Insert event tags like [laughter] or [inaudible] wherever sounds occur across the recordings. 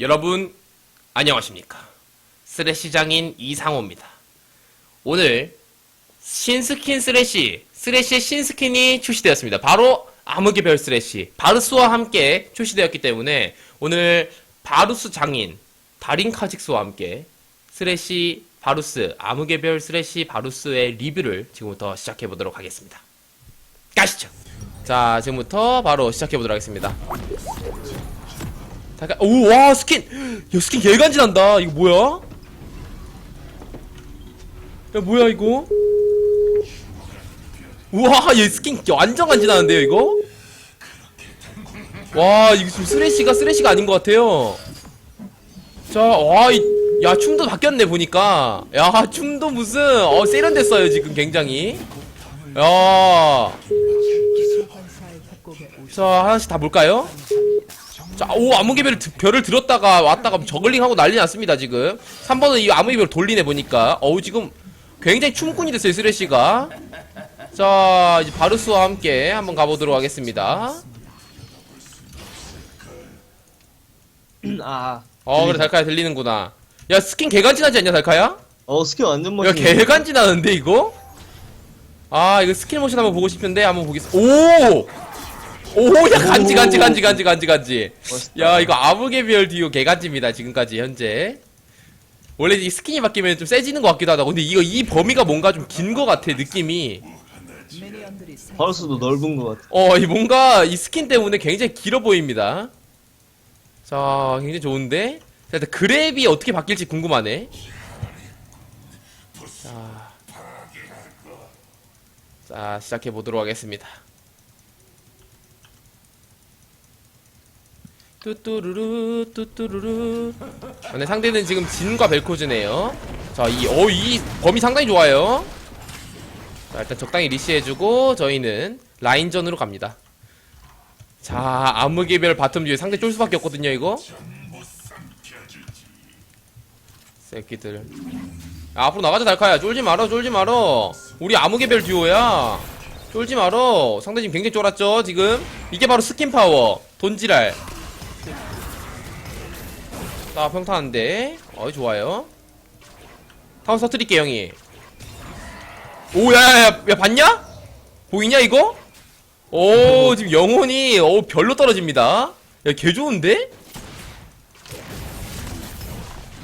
여러분 안녕하십니까? 쓰레쉬 장인 이상호입니다. 오늘 신스킨 쓰레쉬 쓰레쉬의 신스킨이 출시되었습니다. 바로 암흑의 쓰레쉬 바루스와 함께 출시되었기 때문에 오늘 바루스 장인 다린 카직스와 함께 쓰레쉬 바루스 암흑의 별 쓰레쉬 바루스의 리뷰를 지금부터 시작해 보도록 하겠습니다. 가시죠! 자 지금부터 바로 시작해 보도록 하겠습니다 잠깐 오와 스킨! 야 스킨 개간지난다. 이거 뭐야? 야 뭐야 이거? 우와 얘 스킨 완전 간지나는데요 이거? 와 이거 지금 쓰레쉬가 쓰레쉬가 아닌 것 같아요. 자와야 춤도 바뀌었네 보니까. 야 춤도 무슨 어 세련됐어요 지금 굉장히. 야. 자, 하나씩 다 볼까요? 자, 오, 암흑의 별을, 들었다가 왔다가 저글링하고 난리 났습니다, 지금. 3번은 이 암흑의 별 돌리네, 보니까. 어우, 지금 굉장히 춤꾼이 됐어요, 쓰레쉬가. 자, 이제 바루스와 함께 한번 가보도록 하겠습니다. [clears throat] 아, 어, 그래, 달카야 들리는구나. 야, 스킨 개간지나지 않냐, 달카야? 어 스킬 완전 야, 멋있네. 개간지나는데, 이거? 아, 이거 스킬 모션 한번 보고 싶은데, 한번 보겠습니다. 오! 오, 야, 간지, 간지, 간지, 간지, 간지, 간지. 야 이거 아무개 별 듀오 개간지입니다 지금까지 현재. 원래 이 스킨이 바뀌면 좀 세지는 것 같기도 하다. 근데 이거 이 범위가 뭔가 좀 긴 것 같아 느낌이. 바루스도 넓은 것 같아. 어 이 뭔가 이 스킨 때문에 굉장히 길어 보입니다. 자 굉장히 좋은데? 자 일단 그랩이 어떻게 바뀔지 궁금하네. 자, 자 시작해 보도록 하겠습니다 뚜뚜루루 뚜뚜루루. 아, 네, 상대는 지금 진과 벨코즈네요. 자이 어, 이 범위 상당히 좋아요. 자 일단 적당히 리시해주고 저희는 라인전으로 갑니다. 자 암흑의 별 바텀 뒤에 상대 쫄 수밖에 없거든요 이거. 새끼들. 야, 앞으로 나가자 달카야. 쫄지 말어 쫄지 말어. 우리 암흑의 별 듀오야. 쫄지 말어. 상대 지금 굉장히 쫄았죠 지금? 이게 바로 스킨 파워. 돈지랄 자 평타한데. 어이 좋아요. 타워 서트릴게 형이. 오야야야 야, 봤냐? 보이냐 이거? 오 지금 영혼이 오 별로 떨어집니다. 야 개 좋은데?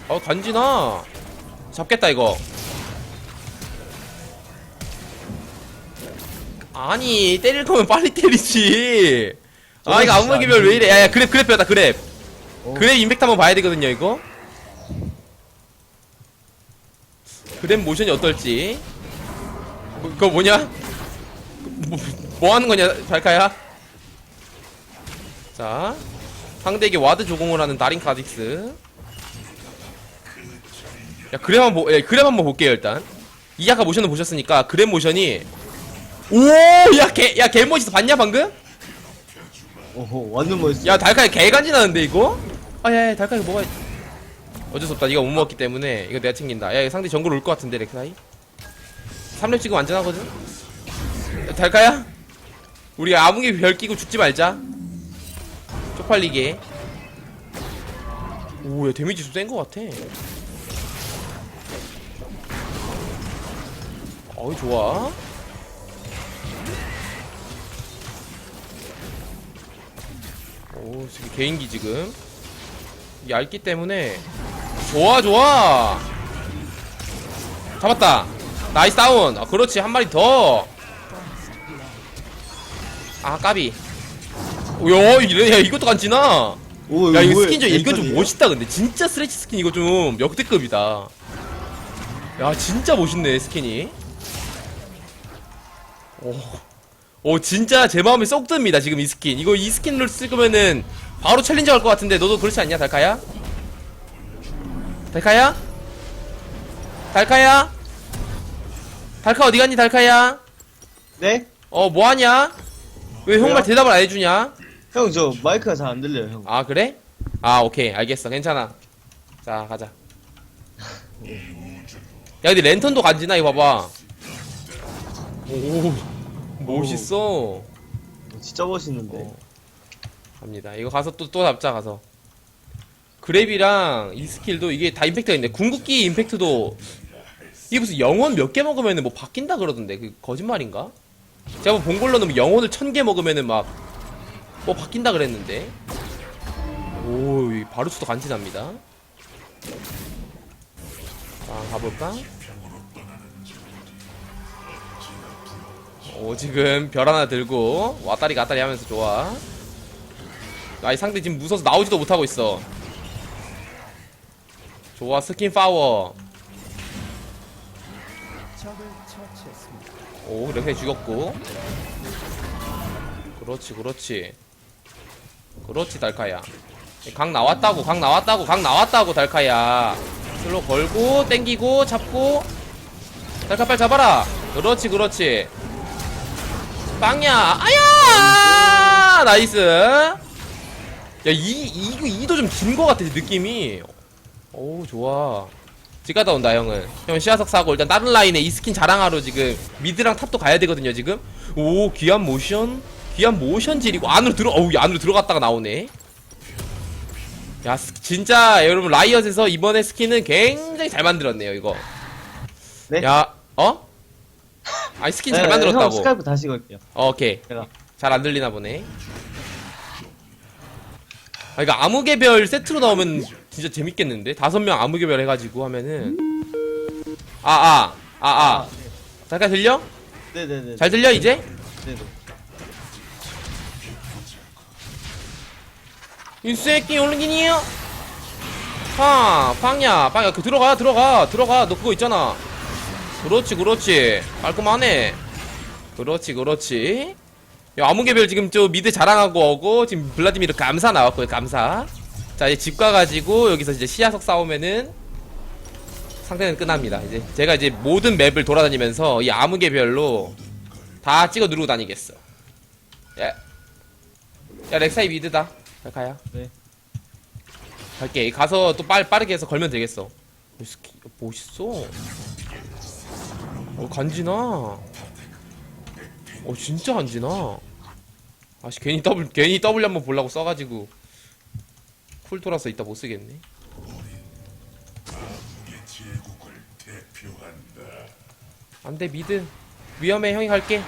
어 간지나. 잡겠다 이거. 아니 때릴 거면 빨리 때리지. 아 이거 아무 개별 왜 이래? 야야 그랩 그랩 뼈다 그랩 어. 그랩 임팩트 한번 봐야 되거든요 이거. 그랩 모션이 어떨지. 뭐, 그거 뭐냐? 뭐, 뭐 하는 거냐 발카야? 자 상대에게 와드 조공을 하는 다린 카딕스. 야 그랩 한번 보, 예, 그랩 한번 볼게요 일단. 이 아까 모션을 보셨으니까 그랩 모션이 오야개야 개 멋있어. 봤냐 방금? 오호, 완전 멋있어. 야 달카야 개간지 나는데 이거 아야 야, 달카야 이거 먹어야 어쩔 수 없다. 네가 못 먹었기 때문에 이거 내가 챙긴다. 야 이거 상대 정글 올 것 같은데 렉사이? 3렙 지금 안전하거든? 야, 달카야? 우리 아무개 별 끼고 죽지 말자. 쪽팔리게. 오야 데미지 좀 센 것 같아. 어이 좋아. 오 지금 개인기 지금 얇기 때문에. 좋아 좋아. 잡았다. 나이스 다운. 아 그렇지. 한 마리 더 아 까비. 야 이래 야 이것도 간지나? 오, 야 이거 스킨 좀 이거 좀? 멋있다 근데. 진짜 스트레치 스킨 이거 좀 역대급이다. 야 진짜 멋있네 스킨이. 오, 오 진짜 제 마음에 쏙 듭니다 지금 이 스킨. 이거 이 스킨을 쓰면은 바로 챌린저 할것 같은데 너도 그렇지 않냐 달카야? 달카야? 달카야? 달카 어디 갔니 달카야? 네? 어 뭐하냐? 왜형말 왜요? 대답을 안 해주냐? 형, 저 마이크가 잘 안 들려요, 형. 아 그래? 아 오케이 알겠어 괜찮아 자 가자 야 근데 랜턴도 간지나 이거 봐봐 오 멋있어 어, 진짜 멋있는데. 어. 갑니다 이거 가서 또 또 잡자 가서 그랩이랑 이 스킬도 이게 다 임팩트가 있네. 궁극기 임팩트도 이게 무슨 영혼 몇 개 먹으면은 뭐 바뀐다 그러던데 그 거짓말인가? 제가 뭐본 걸로는 뭐 영혼을 천 개 먹으면은 막 뭐 바뀐다 그랬는데. 오, 이 바루스도 간지납니다. 자, 가볼까? 오, 지금 별 하나 들고 왔다리 갔다리 하면서 좋아. 아이 상대 지금 무서워서 나오지도 못하고 있어. 좋아, 스킨 파워. 오, 렉사이 죽였고. 그렇지, 그렇지. 그렇지, 달카야. 강 나왔다고, 강 나왔다고, 강 나왔다고, 달카야. 슬로 걸고, 땡기고, 잡고. 달카 빨리 잡아라. 그렇지, 그렇지. 빵야, 아야! 나이스. 야, 이, 이, 이도 좀 긴 거 같아, 느낌이. 오, 좋아. 집 갔다 온다, 형은. 형 시야석 사고, 일단 다른 라인에 이 스킨 자랑하러 지금 미드랑 탑도 가야 되거든요, 지금. 오, 귀한 모션? 귀한 모션 질이고, 안으로 들어, 어우, 안으로 들어갔다가 나오네. 야, 스- 진짜, 여러분, 라이엇에서 이번에 스킨은 굉장히 잘 만들었네요, 이거. 네? 야, 어? 아니, 스킨 잘 네, 만들었다고. 형 스카이프 다시 걸게요. 어, 오케이. 제가. 잘 안 들리나 보네. 아, 이거 암흑의별 세트로 나오면 진짜 재밌겠는데? 다섯 명 암흑의별 해가지고 하면은. 아, 아, 아, 아. 잠깐 들려? 네네네. 잘 들려, 이제? 네네. 이 새끼 올르긴이요? 팡, 팡야, 팡야, 그 들어가, 들어가, 들어가. 너 그거 있잖아. 그렇지, 그렇지. 깔끔하네. 그렇지, 그렇지. 야, 암흑의별 지금 저 미드 자랑하고 오고, 지금 블라디미르 감사 나왔고요, 감사. 자, 이제 집 가가지고, 여기서 이제 시야석 싸우면은, 상대는 끝납니다. 이제 제가 이제 모든 맵을 돌아다니면서 이 암흑의별로 다 찍어 누르고 다니겠어. 야, 야, 렉사이 미드다. 잘 가야. 네. 갈게. 가서 또 빨, 빠르게 해서 걸면 되겠어. 멋있어. 어, 간지나. 어, 진짜 간지나. 아씨, 괜히 더블, 괜히 더블 한번 보려고 써가지고. 쿨 돌아서 이따 못 쓰겠네. 안 돼, 미드. 위험해, 형이 갈게.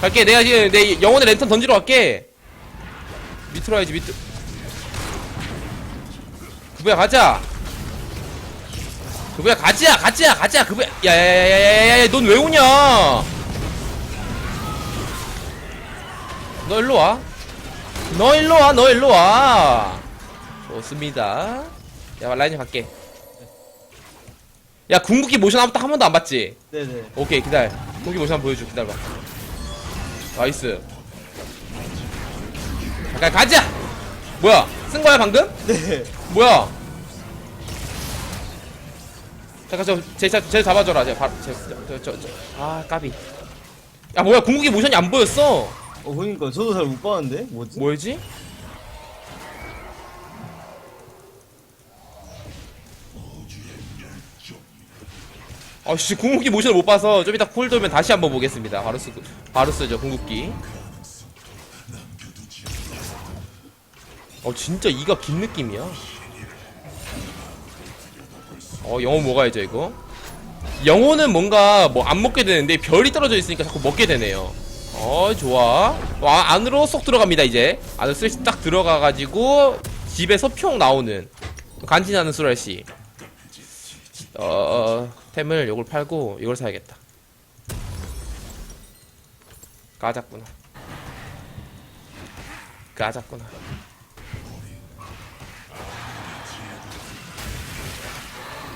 갈게. 내가 지금 내 영혼의 랜턴 던지러 갈게. 밑으로 와야지, 밑으로. 그부야 가자. 그부야 가자, 가자, 가자. 그부야. 야야야야야야, 넌 왜 오냐? 너 일로 와. 너 일로 와, 너 일로 와. 좋습니다. 야, 라인이 갈게. 야, 궁극기 모션 아무도 한 번도 안 봤지? 네네. 오케이, 기다려. 궁극기 모션 한번 보여줘, 기다려봐. 나이스. 잠깐, 가자! 뭐야? 쓴 거야, 방금? 네. 뭐야? 잠깐 저제 제 잡아줘라. 제 바로 제저저 저, 저, 아 까비. 야 뭐야 궁극기 모션이 안 보였어. 어, 그러니까 저도 잘 못 봤는데? 뭐지? 뭐였지? 아씨 궁극기 모션을 못 봐서 좀 이따 쿨 돌면 다시 한번 보겠습니다. 바로 쓰 바로 쓰죠 궁극기. 어 진짜 이가 긴 느낌이야. 어 영혼 먹어야죠 이거. 영혼은 뭔가 뭐 안 먹게 되는데 별이 떨어져 있으니까 자꾸 먹게 되네요. 어 좋아. 어, 아, 안으로 쏙 들어갑니다 이제. 안으로 슬딱 들어가가지고 집에서 평 나오는 간지나는 수랄씨. 어, 어 템을 요걸 팔고 이걸 사야겠다. 까졌구나. 까졌구나.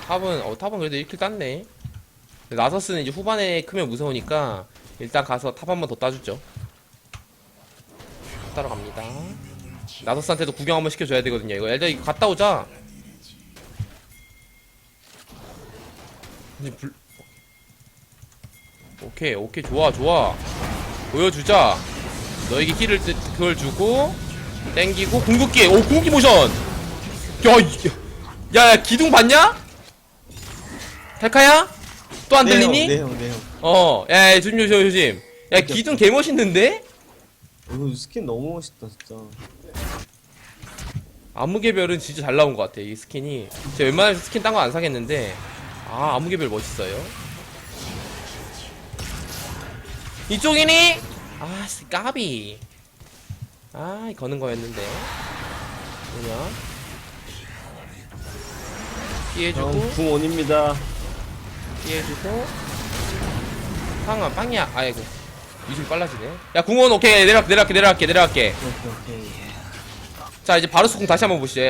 탑은 어 탑은 그래도 1킬 땄네. 나서스는 이제 후반에 크면 무서우니까 일단 가서 탑 한 번 더 따주죠. 따러 갑니다. 나서스한테도 구경 한번 시켜줘야 되거든요. 이거 일단 이거 갔다 오자. 이제 불... 오케이 오케이 좋아 좋아 보여주자 너에게 힐을 뜨, 그걸 주고 땡기고 궁극기 오 궁극기 모션 야 야 야, 기둥 봤냐? 탈카야? 또안 네, 형, 들리니? 네, 형, 네, 형. 어, 야, 야, 조심, 조심, 조심. 야, 기둥 개 멋있는데? 어, 이거 스킨 너무 멋있다, 진짜. 암흑의별은 진짜 잘 나온 것 같아 이 스킨이 제가 웬만해서 스킨 딴 거 안 사겠는데 아 암흑의별 멋있어요 이쪽이니? 아 씨, 까비 아 거는 거였는데 뭐냐 피해주고 형, 궁원입니다. 피해주고 빵아 빵이야. 아이고 이속이 빨라지네. 야 궁원 오케이. 내려갈게 내려갈게 내려갈게 내려갈게. 오케이, 오케이. 자 이제 바루스 궁 다시 한번 보시죠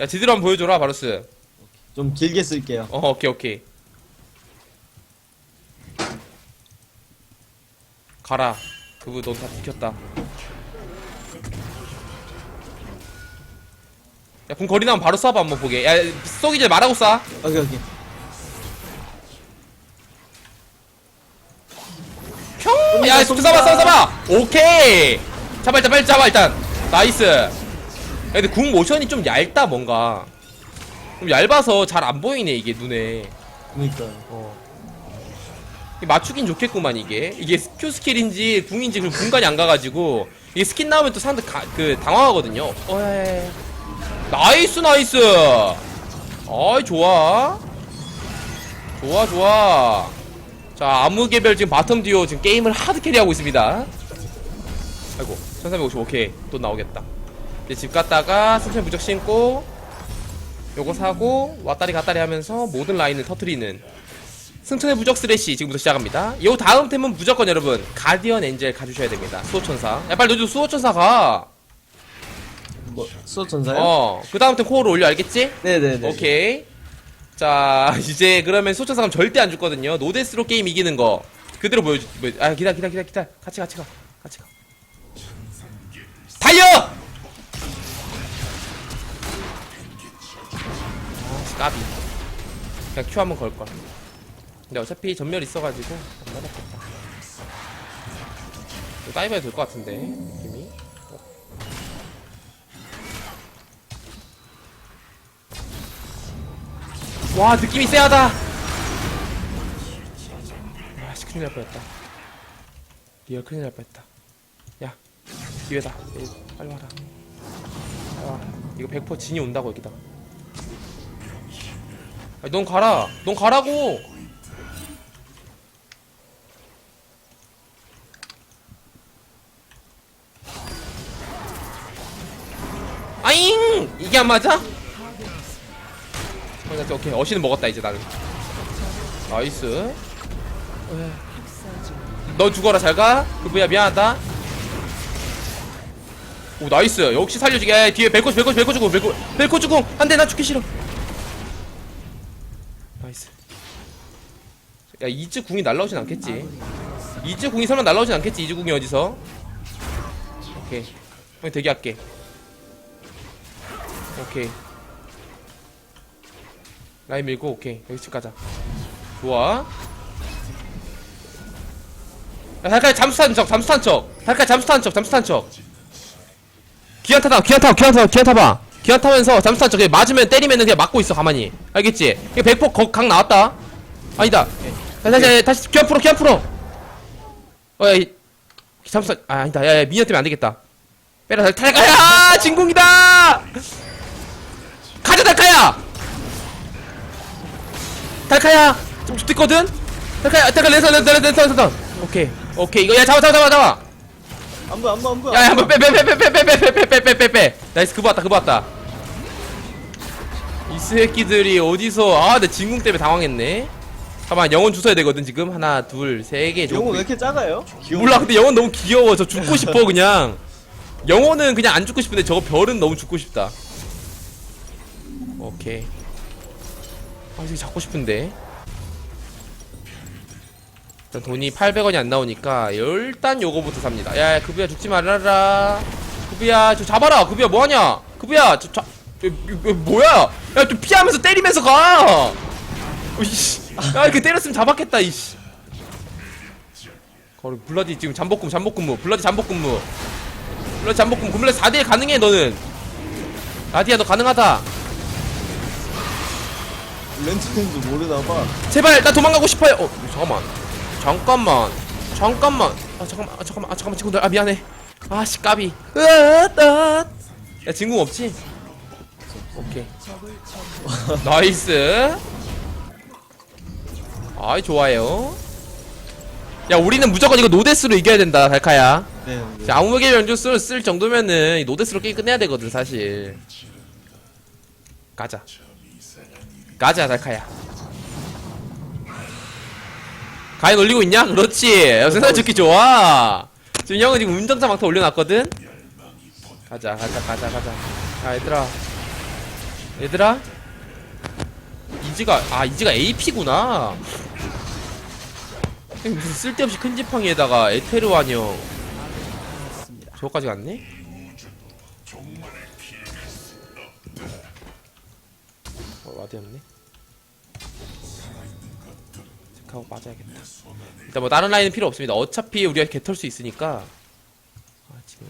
야 제대로 한번 보여줘라 바루스. 좀 길게 쓸게요. 어 오케이 오케이. 가라. 그부 넌다 지켰다. 야궁 거리 나면 바로 쏴봐 한번 보게. 야 쏘기 전에 말하고 쏴. 오케이, 오케이. 야, 좀 쏴봐, 쏴봐, 쏴봐! 오케이! 잡아, 일단, 빨리 잡아, 일단. 나이스. 야, 근데 궁 모션이 좀 얇다, 뭔가. 좀 얇아서 잘 안 보이네, 이게, 눈에. 그니까요. 어. 이게 맞추긴 좋겠구만, 이게. 이게 Q 스킬인지, 궁인지, 그 분간이 안 가가지고. 이게 스킨 나오면 또 상대 가, 그, 당황하거든요. 어, 야. 나이스, 나이스! 어이, 좋아. 좋아, 좋아. 자, 암흑개별 지금 바텀 듀오 지금 게임을 하드 캐리하고 있습니다. 아이고, 1350, 오케이. 또 나오겠다. 이제 집 갔다가 승천 무적 신고, 요거 사고, 왔다리 갔다리 하면서 모든 라인을 터트리는 승천의 무적 스레시 지금부터 시작합니다. 요 다음 템은 무조건 여러분, 가디언 엔젤 가주셔야 됩니다. 수호천사. 야, 빨리 너도 수호천사 가. 뭐, 수호천사요? 어, 그 다음 템 코어로 올려, 알겠지? 네네네. 오케이. 자, [laughs] 이제 그러면 소천사 감 절대 안 죽거든요. 노데스로 게임 이기는 거. 그대로 보여주, 보여, 아, 기다, 기다, 기다, 기다. 같이, 같이 가. 같이 가. 달려! 아, 씨, 까비. 그냥 큐 한번 걸걸. 근데 어차피 전멸 있어가지고, 안 맞았겠다. 이거 다이브 해도 될것 같은데, 느낌이. 와 느낌이 쎄하다. 아 씨 큰일 날 뻔했다. 리얼 큰일 날 뻔했다. 야 기회다. 예, 빨리 와라. 빨리 와 이거 100% 진이 온다고 여기다. 아니, 넌 가라. 넌 가라고! 아잉! 이게 안 맞아? 어, 나 오케이 어시는 먹었다 이제 나는. 나이스. 너 죽어라 잘가. 그부야 미안하다. 오 나이스. 역시 살려주게 야, 뒤에 벨코 벨코 벨코 주고 벨코 벨코 주고 안돼 나 죽기 싫어. 나이스. 야 이즈 궁이 날라오진 않겠지. 이즈 궁이 설마 날라오진 않겠지 이즈 궁이 어디서? 오케이. 형 대기할게. 오케이 라인 밀고 오케이. 여기 집 가자. 좋아. 야 달깔 잠수 탄척 잠수 탄척 달깔 잠수 탄척 잠수 탄척 기안 타다 기안 타 기안 타 기안 타봐. 기안 타면서 잠수 탄척 맞으면 때리면은 그냥 맞고 있어 가만히. 알겠지? 100% 거, 각 나왔다. 아니다. 다시 다시 다시 기안 풀어 기안 풀어. 어야 이 잠수 탄- 아 아니다. 야야 미녀 때문에 안 되겠다. 빼라 달- 달깔야 진궁이다 가자 달깔야 달카야 좀 죽겠거든? 달카야 달카 랜선 랜선 랜선 랜선 랜선 오케이 오케이 이거 야 잡아 잡아 잡아 잡아 안 보여, 안 보여, 안 보여. 야야 한번 빼빼빼 빼 빼 빼 빼 빼 빼 빼빼 나이스 그거 왔다 그거 왔다 이 새끼들이 어디서 아내 진궁 때문에 당황했네 잠깐만 영혼 주워야 되거든 지금 하나 둘세개 영호 왜 이렇게 작아요? 귀여워. 몰라 근데 영혼 너무 귀여워 저 죽고 싶어 그냥 영혼은 그냥 안 죽고 싶은데 저거 별은 너무 죽고 싶다 오케이 아 이거 잡고 싶은데. 일단 돈이 800원이 안 나오니까 일단 요거부터 삽니다. 야, 야 그부야 죽지 말아라. 그부야 저 잡아라. 그부야 뭐하냐? 그부야 저 자, 저, 이거 뭐야? 야 좀 피하면서 때리면서 가. 이씨. 야 이렇게 때렸으면 잡았겠다 이씨. 블러디 지금 잠복근 잠복근무. 블러디 잠복근무. 블러디 잠복근무. 블러디 4대1 가능해 너는. 라디야 너 가능하다 렌트인지 모르나봐. 제발 나 도망가고 싶어요 어 잠깐만 잠깐만 잠깐만 아 잠깐만 아 잠깐만 아 잠깐만 친구들 아 미안해 아씨 까비 야 진궁 없지? 오케이. 나이스. 아이 좋아요. 야 우리는 무조건 이거 노데스로 이겨야 된다 달카야. 네, 네. 자, 아무개 연주수를 쓸 정도면은 이 노데스로 게임 끝내야 되거든 사실. 가자. 가자 달카야. 가인 올리고 있냐? 그렇지. 야, 생산 좋기 좋아. 지금 형은 지금 운전자 망토 올려놨거든. 가자, 가자, 가자, 가자. 야, 얘들아. 얘들아. 이지가 아 이지가 AP구나. 무슨 쓸데없이 큰 지팡이에다가 에테르 아니요. 저거까지 갔네? 어, 와드였네. 체크하고 빠져야겠다. 일단 뭐 다른 라인은 필요 없습니다. 어차피 우리가 개털 수 있으니까. 아, 지금.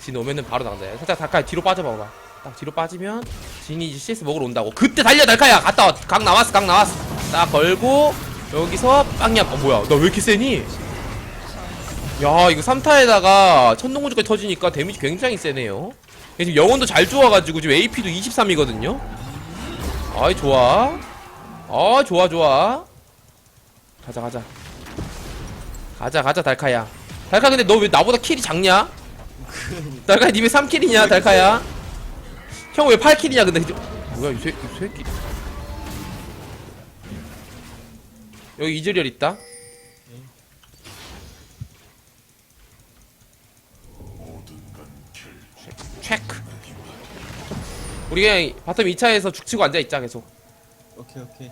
진 오면은 바로 나간다. 살짝 달카야 뒤로 빠져봐봐. 딱 뒤로 빠지면 진이 이제 CS 먹으러 온다고. 그때 달려 달카야. 갔다 와. 각 나왔어. 각 나왔어. 딱 걸고 여기서 빵야. 어 뭐야? 나왜 이렇게 세니? 야 이거 3타에다가 천둥구주까지 터지니까 데미지 굉장히 세네요 지금 영혼도 잘 좋아가지고 지금 AP도 23이거든요? 아이 좋아. 아 좋아 좋아. 가자 가자. 가자 가자 달카야. 달카 근데 너 왜 나보다 킬이 작냐? 달카야 니왜 3킬이냐 달카야? 형 왜 8킬이냐 근데. 뭐야 이, 새, 이 새끼. 여기 이즈리얼 있다 우리 그냥 바텀 2차에서 죽치고 앉아있자 계속. 오케이 오케이.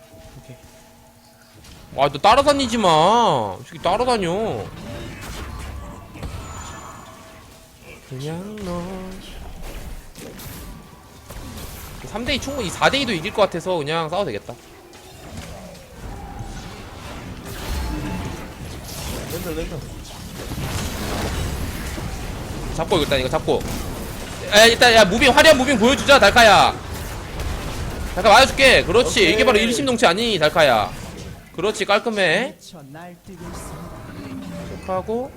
와너 따라다니지 마. 저기 따라다녀. 그냥 너. 3대2 충분히 4대2도 이길 것 같아서 그냥 싸워도 되겠다. 렌탈 렌탈. 잡고 일단 이거 잡고 야 일단 야 무빙 화려한 무빙 보여주자 달카야. 달카 맞아줄게. 그렇지. 오케이. 이게 바로 일심동체 아니 달카야. 그렇지 깔끔해. 체크하고.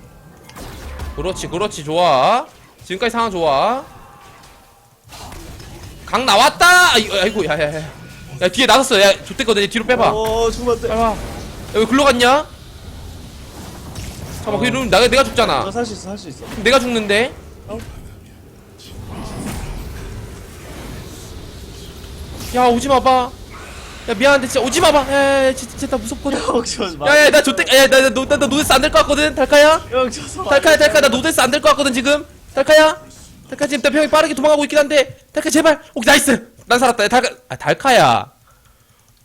그렇지 그렇지 좋아. 지금까지 상황 좋아. 강 나왔다! 아이, 아이고 야야야. 야 뒤에 나섰어. 야 좋댔거든. 뒤로 빼봐. 어 죽으면 안 돼. 빨리 와 야, 왜 글로 갔냐? 잠깐만 그 이러면 내가, 내가 죽잖아. 나살수 있어 살 수 있어. 내가 죽는데? 어? 야 오지 마 봐. 야 미안한데 진짜 오지 마 봐. 야, 야, 진짜, 진짜 나 무섭거든. 마. 야야 나 조택 야나나 나 노데스 안 될 것 같거든. 달카야. 형 저서. 달카야 달카 나 노데스 안 될 것 같거든 지금. 달카야. 달카 지금 내 병이 빠르게 도망가고 있긴 한데. 달카 제발. 오 나이스. 난 살았다. 야, 달카 아 달카야.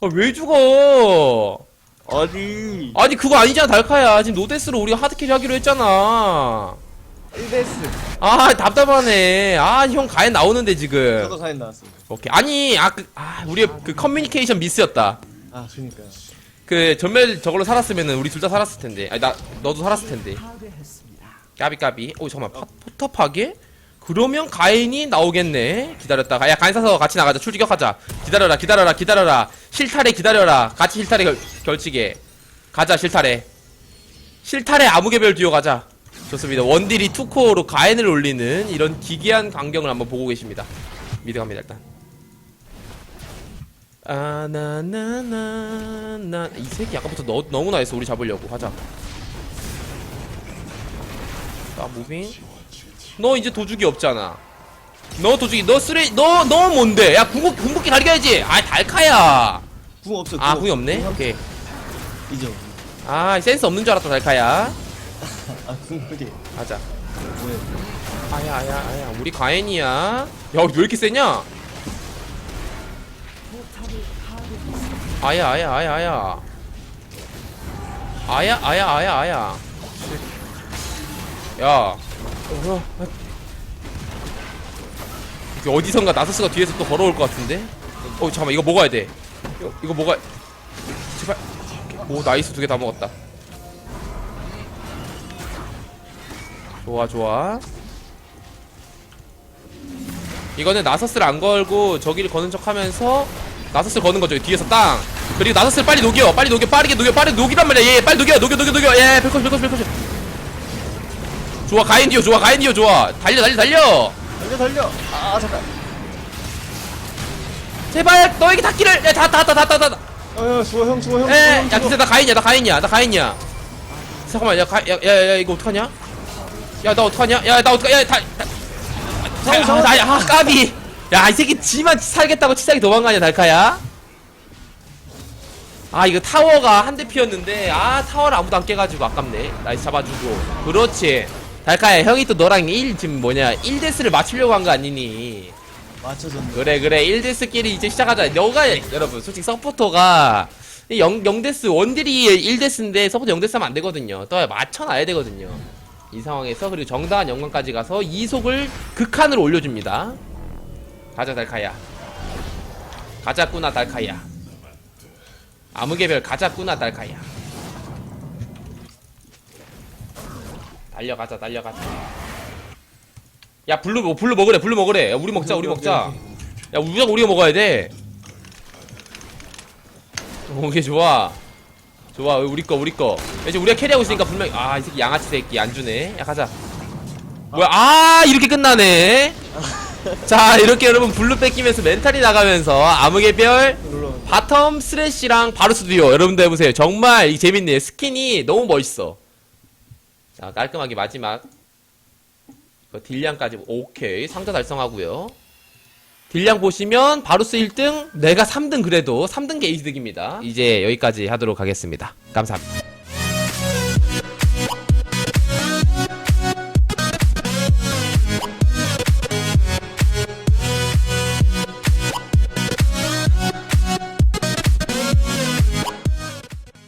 아왜 죽어? 어디? 아니 그거 아니잖아 달카야. 지금 노데스로 우리가 하드캐리 하기로 했잖아. 1데스. 아 답답하네. 아 형 가엔 나오는데 지금. 저도 가인 나왔습니다. 오케이 아니 아 그 아, 우리 그 커뮤니케이션 미스였다. 아 그니까요. 그 전멸 저걸로 살았으면은 우리 둘 다 살았을 텐데. 아니 나 너도 살았을 텐데. 까비 까비. 오 잠깐만 파, 포탑 파괴? 그러면 가인이 나오겠네. 기다렸다가 야 가인 사서 같이 나가자. 출지격하자. 기다려라 기다려라 기다려라. 실타래 기다려라. 같이 실타래 결, 결치게. 가자 실타래. 실타래 아무개별 듀오 가자. 좋습니다. 원딜이 투코어로 가인을 올리는 이런 기괴한 광경을 한번 보고 계십니다. 미드 갑니다 일단. 아나나나나. 이 새끼 아까부터 너, 너무나 했어. 우리 잡으려고. 하자. 자 무빙. 너 이제 도둑이 없잖아. 너 도둑이 너 쓰레 너너 뭔데? 야 궁극 궁극기 가리겨야지. 아 달카야. 궁 없어. 아 궁이 없네? 오케이. 이제. 아 센스 없는 줄 알았다 달카야 아 국물이 가자. 아야 아야 아야 우리 가엔이야. 야왜 이렇게 세냐? 아야 아야 아야 아야. 아야 아야 아야 아야. 야. 어, 뭐야? 이게 어디선가 나서스가 뒤에서 또 걸어올 것 같은데? 어 잠깐만 이거 먹어야 돼. 이거, 이거 먹어야. 제발. 오 나이스 두 개 다 먹었다. 좋아 좋아 이거는 나서스를 안 걸고 저기를 거는 척 하면서 나서스를 거는 거죠 뒤에서 땅 그리고 나서스를 빨리 녹여 빨리 녹여 빠르게 녹여 빠르게 녹이란 말이야 얘 빨리 녹여 녹여 녹여 녹여 예 벨컷 벨컷 벨컷 좋아 가인 디오 좋아 가인 디오 좋아 달려 달려 달려 달려 달려. 아 잠깐. 제발 너에게 닿기를 야다다다다다다 아, 야, 죽어, 형, 죽어, 형. 에, 죽어, 야, 죽어. 진짜 나 가인이야, 나 가인이야, 나 가인이야. 잠깐만, 야, 가, 야, 야, 야, 이거 어떡하냐? 야, 나 어떡하냐? 야, 나 어떡하, 야, 다, 다, 다, 아, 나, 아, 까비. 야, 이 새끼 지만 살겠다고 치사하게 도망가냐, 달카야? 아, 이거 타워가 한 대 피었는데, 아, 타워를 아무도 안 깨가지고 아깝네. 나이스 잡아주고. 그렇지. 달카야, 형이 또 너랑 1, 지금 뭐냐, 1데스를 맞추려고 한 거 아니니? 맞춰줬네. 그래 그래 1데스끼리 이제 시작하자 너가 여러분 솔직히 서포터가 0, 0데스 원딜이 1데스인데 서포터 0데스 하면 안 되거든요 또 맞춰놔야 되거든요 이 상황에서 그리고 정당한 영광까지 가서 이속을 극한으로 올려줍니다. 가자 달카야 가자꾸나 달카야 아무개별 가자꾸나 달카야 달려가자 달려가자. 야 블루 먹- 블루 먹으래 블루 먹으래. 야, 우리 먹자 우리 먹자. 야 무조건 우리가 먹어야 돼. 오케이 좋아 좋아 우리 거 우리 거. 이제 우리가 캐리하고 있으니까 분명히 아 이 새끼 양아치 새끼 안 주네. 야 가자. 뭐야 아 이렇게 끝나네. [laughs] 자 이렇게 여러분 블루 뺏기면서 멘탈이 나가면서 암흑의별 눌러. 바텀 스레시랑 바루스 듀오. 여러분들 해보세요. 정말 이 재밌네. 스킨이 너무 멋있어. 자 깔끔하게 마지막. 그 딜량까지 오케이. 상자 달성하고요 딜량 보시면 바루스 1등 내가 3등 그래도 3등 게이득입니다. 이제 여기까지 하도록 하겠습니다. 감사합니다